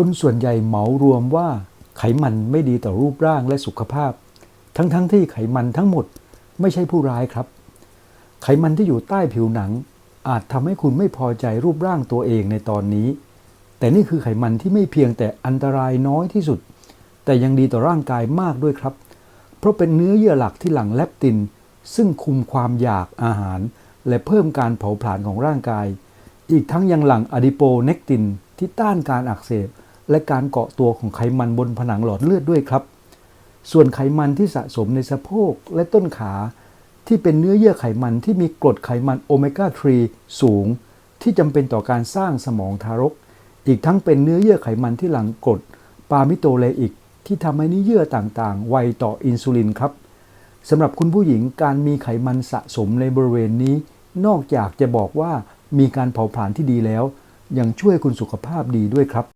คนส่วนใหญ่เหมารวมว่าไขมันไม่ดีต่อรูปร่างและสุขภาพ ทั้งๆทที่ไขมันทั้งหมดไม่ใช่ผู้ร้ายครับ ไขมันที่อยู่ใต้ผิวหนัง อาจทำให้คุณไม่พอใจรูปร่างตัวเองในตอนนี้ แต่นี่คือไขมันที่ไม่เพียงแต่อันตรายน้อยที่สุด แต่ยังดีต่อร่างกายมากด้วยครับ เพราะเป็นเนื้อเยื่อหลักที่หลั่งแลปติน ซึ่งคุมความอยากอาหาร และเพิ่มการเผาผลาญของร่างกาย อีกทั้งยังหลั่งอะดิโปเนกตินที่ต้านการอักเสบ และการเกาะตัวของไขมันบนผนังหลอดเลือดด้วยครับ ส่วนไขมันที่สะสมในสะโพกและต้นขาที่เป็นเนื้อเยื่อไขมันที่มีกรดไขมันโอเมก้า 3 สูง ที่จำเป็นต่อการสร้างสมองทารก อีกทั้งเป็นเนื้อเยื่อไขมันที่หลังกรดปามิโตเลอิก ที่ทำให้เนื้อเยื่อต่างๆ ไวต่ออินซูลินครับสำหรับคุณผู้หญิงการมีไขมันสะสมในบริเวณนี้ นอกจากจะบอกว่ามีการเผาผลาญที่ดีแล้ว ยังช่วยคุณสุขภาพดีด้วยครับ